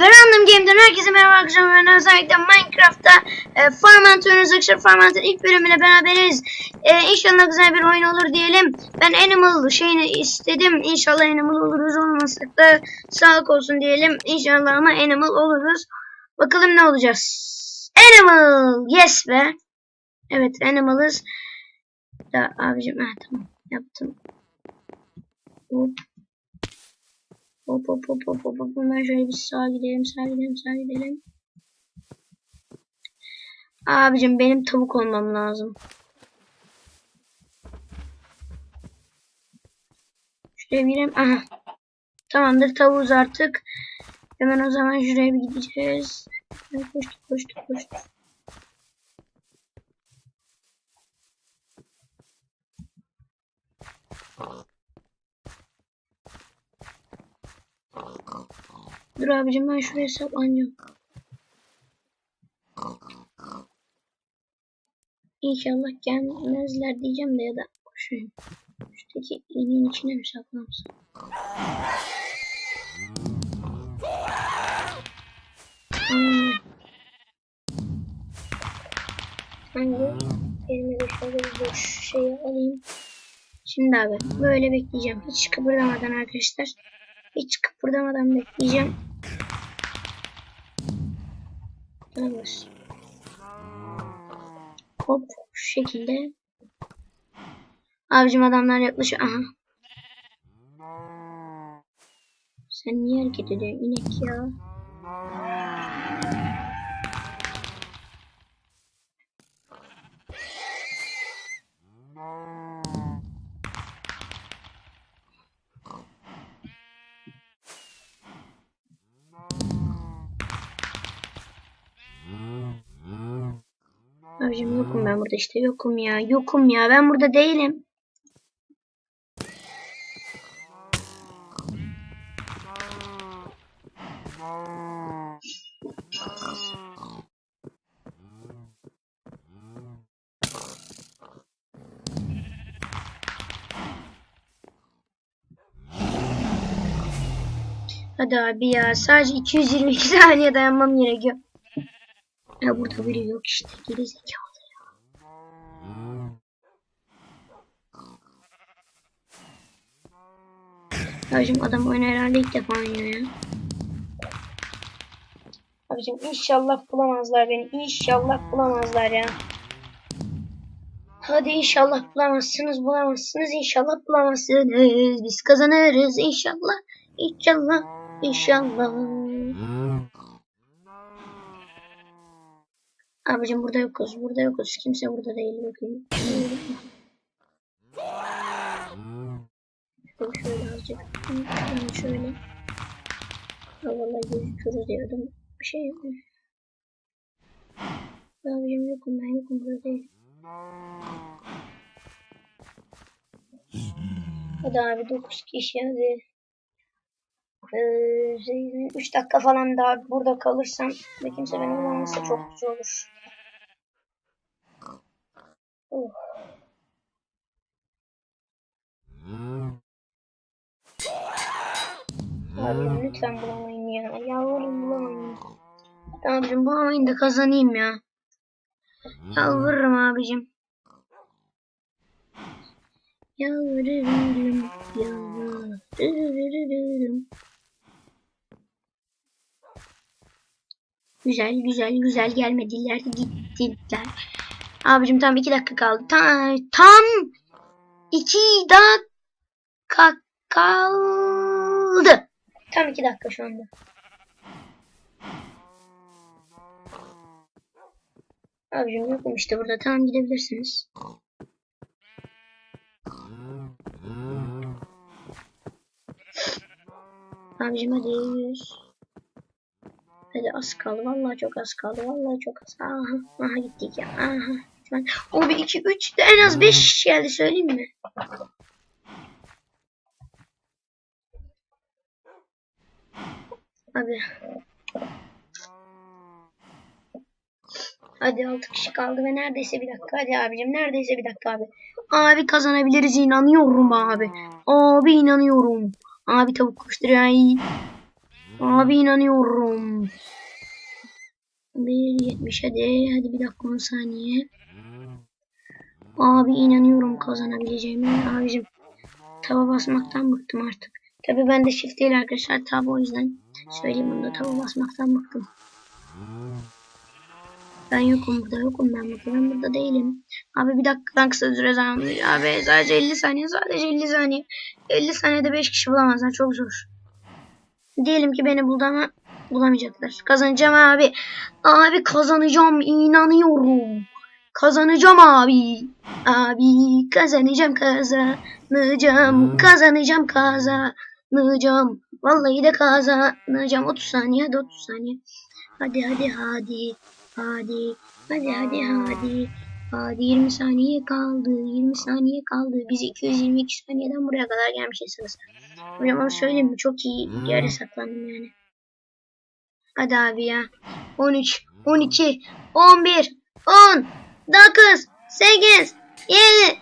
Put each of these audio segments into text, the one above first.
Ve Random Game'den herkese merhaba arkadaşlar. Ben özellikle Minecraft'ta e, Farmant oynuyoruz arkadaşlar. Farmant'ın ilk bölümüyle beraberiz. E, inşallah güzel bir oyun olur diyelim. Ben Animal şeyini istedim. İnşallah Animal oluruz. Olmasak da sağlık olsun diyelim. İnşallah ama Animal oluruz. Bakalım ne olacağız. Animal! Yes be! Evet Animal'ız. Da abicim ha tamam yaptım. Hop. Hop hop hop hop hop hop. Hemen şöyle bir sağa gidelim, sağa gidelim, sağa gidelim. Abicim benim tavuk olmam lazım. Şuraya gireyim. Aha. Tamamdır tavuğuz artık. Hemen o zaman şuraya bir gideceğiz. Koştuk koştuk koştuk. Dur abicim ben şuraya saklanacağım. İnşallah gelmezler diyeceğim de ya da koşayım. Şuradaki iğnenin içine mi saklansam? Hmm. Hangi? Elime de şöyle bir şeyi alayım. Şimdi abi böyle bekleyeceğim. Hiç kıpırdamadan arkadaşlar. Hiç kıpırdamadan bekleyeceğim. Tamamdır. Hop şu şekilde. Abicim adamlar yaklaşıyor. Aha. Sen niye hareket ediyorsun inek ya? Abicim yokum ben burada işte yokum ya yokum ya ben burada değilim. Hadi abi ya sadece 222 saniye dayanmam gerekiyor. Ya burada biri yok işte geri zekalı ya. Abicim adam oyunu herhalde ilk defa oynuyor ya. Abicim inşallah bulamazlar beni. İnşallah bulamazlar ya. Hadi inşallah bulamazsınız bulamazsınız inşallah bulamazsınız. Biz kazanırız inşallah. İnşallah. İnşallah. Abicim burada yokuz. Burada yokuz. Kimse burada değil. Bakayım. Şöyle, azıcık. Şöyle. Ha vallahi gözüküyoruz diyordum. Bir şey yok. Abicim yokum ben yokum burada değil. Hadi abi 9 kişi hadi. Ee, 3 dakika falan daha burada kalırsam ve kimse beni bulamazsa çok güzel olur. Oh. Abi lütfen bulamayın ya. Yalvarırım bulamayın. Abicim bulamayın da kazanayım ya. Yalvarırım abicim. Yalvarırım. Yalvarırım. Güzel güzel güzel gelmediler gittiler. Abicim tam iki dakika kaldı. Tam, tam iki dakika kaldı. Tam iki dakika şu anda. Abicim yokum işte burada. Tamam gidebilirsiniz. Abicim hadi yüz. Hadi az kaldı. Vallahi çok az kaldı. Vallahi çok az. Aha, aha gittik ya. Aha. Lütfen. O bir iki üç de en az beş kişi geldi söyleyeyim mi? Abi. Hadi 6 kişi kaldı ve neredeyse bir dakika. Hadi abicim neredeyse bir dakika abi. Abi kazanabiliriz inanıyorum abi. Abi inanıyorum. Abi tavuk koşturuyor. Abi inanıyorum. 1.70 hadi. Hadi bir dakika 10 saniye. Abi inanıyorum kazanabileceğime. Abicim tava basmaktan bıktım artık. Tabi ben de shift değil arkadaşlar. Tab o yüzden söyleyeyim bunu da tava basmaktan bıktım. Ben yokum burada yokum ben burada ben burada değilim. Abi bir dakikadan kısa süre zamanlıyor. Abi sadece 50 saniye sadece 50 saniye. 50 saniyede 5 kişi bulamazlar çok zor. Diyelim ki beni buldu ama bulamayacaklar. Kazanacağım abi. Abi kazanacağım inanıyorum. Kazanacağım abi. Abi kazanacağım kazanacağım. Kazanacağım kazanacağım. Vallahi de kazanacağım. 30 saniye hadi 30 saniye. Hadi hadi hadi. Hadi. Hadi hadi hadi. Hadi 20 saniye kaldı. 20 saniye kaldı. Biz 222 saniyeden buraya kadar gelmişiz Hocam onu söyleyeyim mi? Çok iyi bir yere saklandım yani. Hadi abi ya. 13, 12, 11, 10, 9, 8, 7,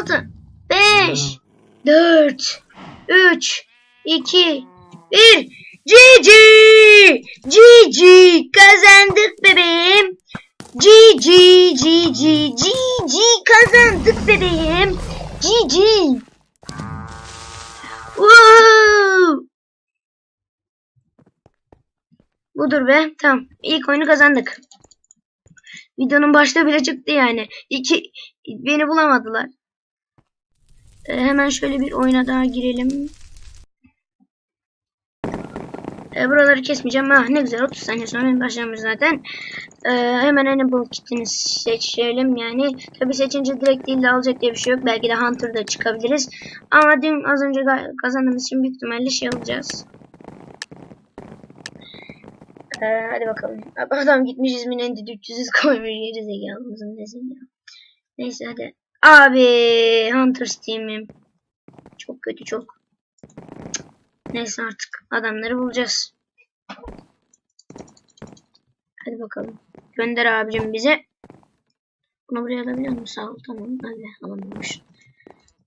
6, 5, 4, 3, 2, 1. GG! GG! Kazandık bebeğim. GG! GG! GG! Kazandık bebeğim. GG! Woo! Budur be. Tamam. İlk oyunu kazandık. Videonun başta bile çıktı yani. İki beni bulamadılar. Ee, hemen şöyle bir oyuna daha girelim. Ee, buraları kesmeyeceğim. Ah ne güzel 30 saniye sonra başlamış zaten. Ee, hemen Enable kitini seçelim yani. Tabi seçince direkt değil de alacak diye bir şey yok. Belki de Hunter'da çıkabiliriz. Ama dün az önce kazandığımız için büyük ihtimalle şey alacağız. Ee, hadi bakalım. Adam gitmiş ismin endi 300 koymuş geri zekalımızın nesin ya. Neyse hadi. Abi Hunters team'im. Çok kötü çok. Neyse artık adamları bulacağız. Hadi bakalım. Gönder abicim bize. Bunu buraya alabiliyor musun? Sağ ol. Tamam. Hadi alamamış.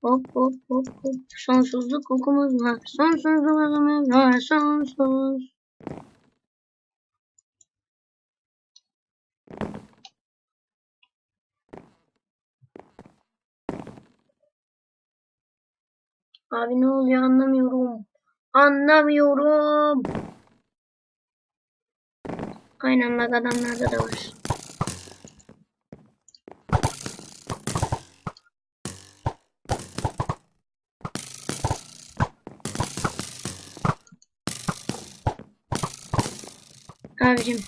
Hop hop hop hop. Sonsuzluk okumuz var. Sonsuzluk okumuz var. Sonsuz. Abi ne oluyor anlamıyorum. Anlamıyorum. Aynen lag adamlarda da var. Abicim.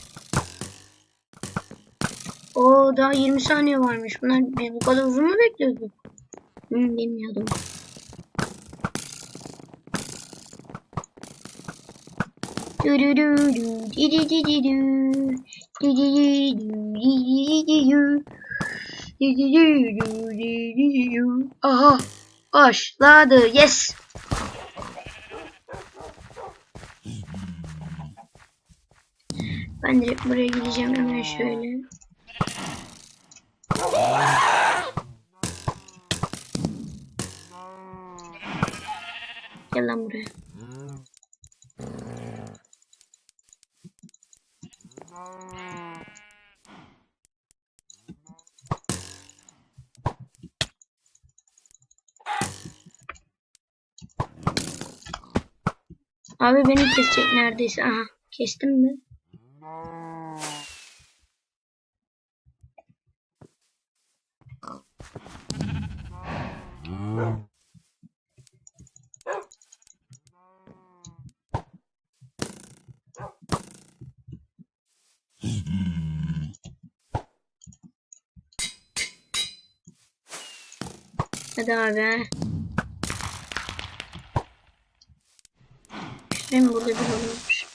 O daha 20 saniye varmış. Bunlar biz bu kadar uzun mu bekliyorduk? Hı, bilmiyordum. Aha başladı yes Ben direkt buraya gideceğim hemen şöyle Gel lan buraya Abi beni kesecek neredeyse. Aha kestim mi? Hadi abi. Benim burada bir olmuş.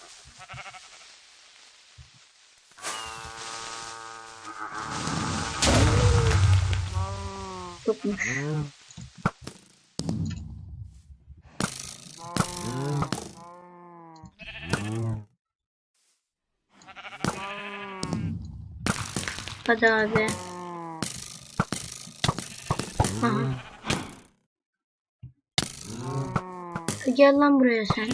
Yokmuş. Hadi abi. Aha. Gel lan buraya sen.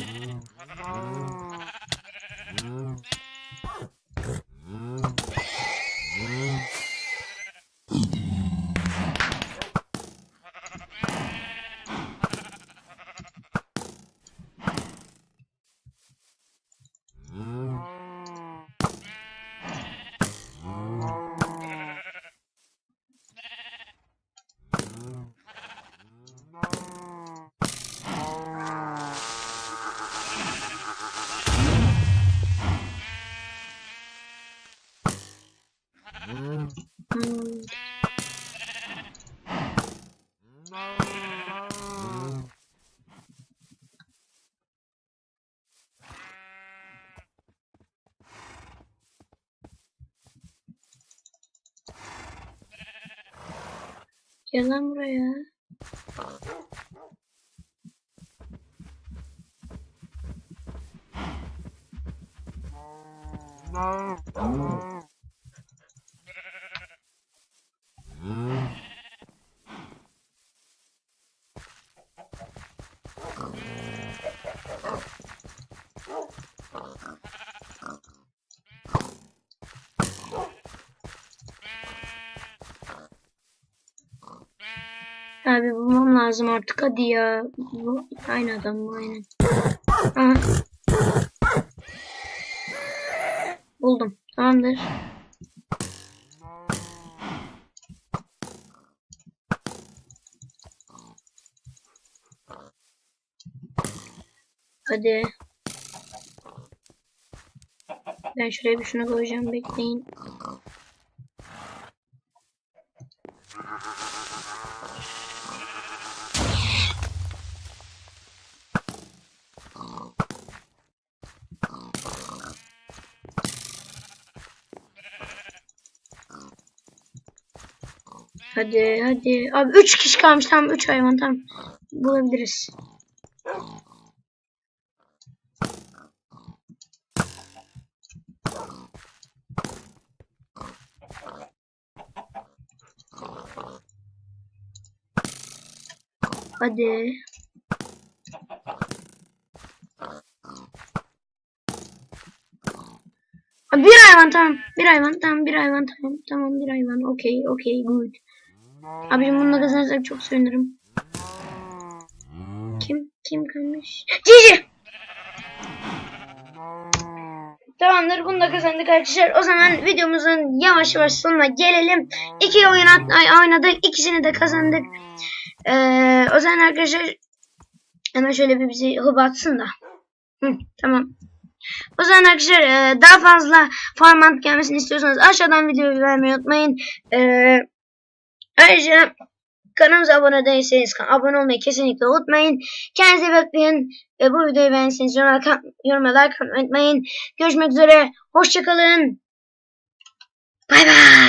Gel lan buraya. Abi bulmam lazım artık hadi ya. Bu aynı adam bu aynen. Aha. Buldum. Tamamdır. Hadi. Ben şuraya bir şunu koyacağım bekleyin. Hadi hadi. Abi 3 kişi kalmış tamam 3 hayvan tamam. Bulabiliriz. Hadi. Bir hayvan tamam. Bir hayvan tamam. Bir hayvan tamam. Tamam bir hayvan. Okey okey good. Abicim bununla kazanırsak çok sevinirim. Kim? Kim kalmış? Cici! Tamamdır bunu da kazandık arkadaşlar. O zaman videomuzun yavaş yavaş sonuna gelelim. İki oyun oynadık. ikisini de kazandık. Ee, o zaman arkadaşlar hemen şöyle bir bizi hıba atsın da. Hı, tamam. O zaman arkadaşlar e, daha fazla format gelmesini istiyorsanız aşağıdan videoyu beğenmeyi unutmayın. Ee, ayrıca kanalımıza abone değilseniz abone olmayı kesinlikle unutmayın. Kendinize bakın. E, bu videoyu beğendiyseniz yoruma, yoruma like unutmayın. Görüşmek üzere. Hoşçakalın. Bay bay.